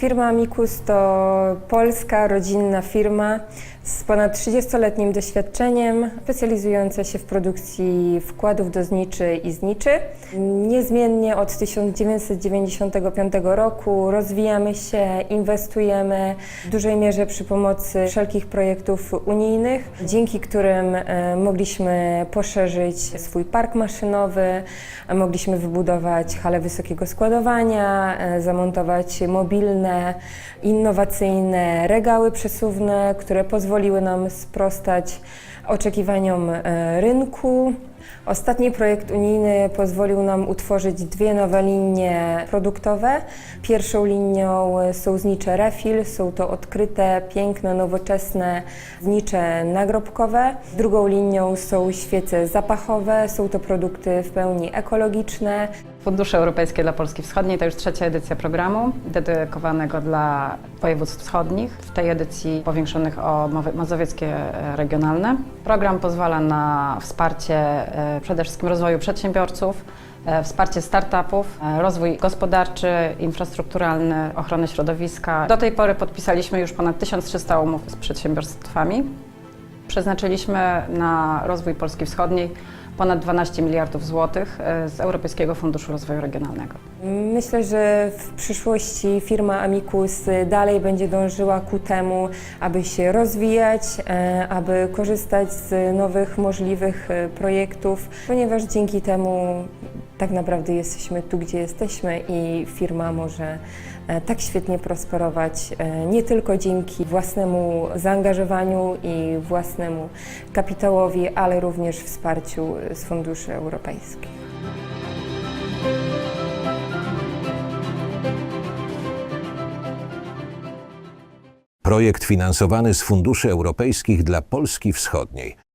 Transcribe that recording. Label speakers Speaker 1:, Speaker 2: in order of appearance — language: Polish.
Speaker 1: Firma Amicus to polska, rodzinna firma z ponad 30-letnim doświadczeniem, specjalizująca się w produkcji wkładów do zniczy i zniczy. Niezmiennie od 1995 roku rozwijamy się, inwestujemy w dużej mierze przy pomocy wszelkich projektów unijnych, dzięki którym e, mogliśmy poszerzyć swój park maszynowy, mogliśmy wybudować halę wysokiego składowania, e, zamontować mobilne, innowacyjne regały przesuwne, które pozwoliły nam sprostać oczekiwaniom e, rynku. Ostatni projekt unijny pozwolił nam utworzyć dwie nowe linie produktowe. Pierwszą linią są znicze Refil, są to odkryte, piękne, nowoczesne znicze nagrobkowe. Drugą linią są świece zapachowe, są to produkty w pełni ekologiczne.
Speaker 2: Fundusze Europejskie dla Polski Wschodniej to już trzecia edycja programu dedykowanego dla województw wschodnich. W tej edycji powiększonych o Mazo- mazowieckie e, regionalne. Program pozwala na wsparcie e, przede wszystkim rozwoju przedsiębiorców, e, wsparcie startupów, rozwój gospodarczy, infrastrukturalny, ochronę środowiska. Do tej pory podpisaliśmy już ponad 1300 umów z przedsiębiorstwami. Przeznaczyliśmy na rozwój Polski Wschodniej ponad 12 miliardów złotych e, z Europejskiego Funduszu Rozwoju Regionalnego.
Speaker 1: Myślę, że w przyszłości firma Amicus dalej będzie dążyła ku temu, aby się rozwijać, e, aby korzystać z nowych możliwych e, projektów, ponieważ dzięki temu tak naprawdę jesteśmy tu, gdzie jesteśmy i firma może e, tak świetnie prosperować e, nie tylko dzięki własnemu zaangażowaniu i własnemu kapitałowi, ale również wsparciu z funduszy europejskich.
Speaker 3: Projekt finansowany z funduszy europejskich dla Polski Wschodniej.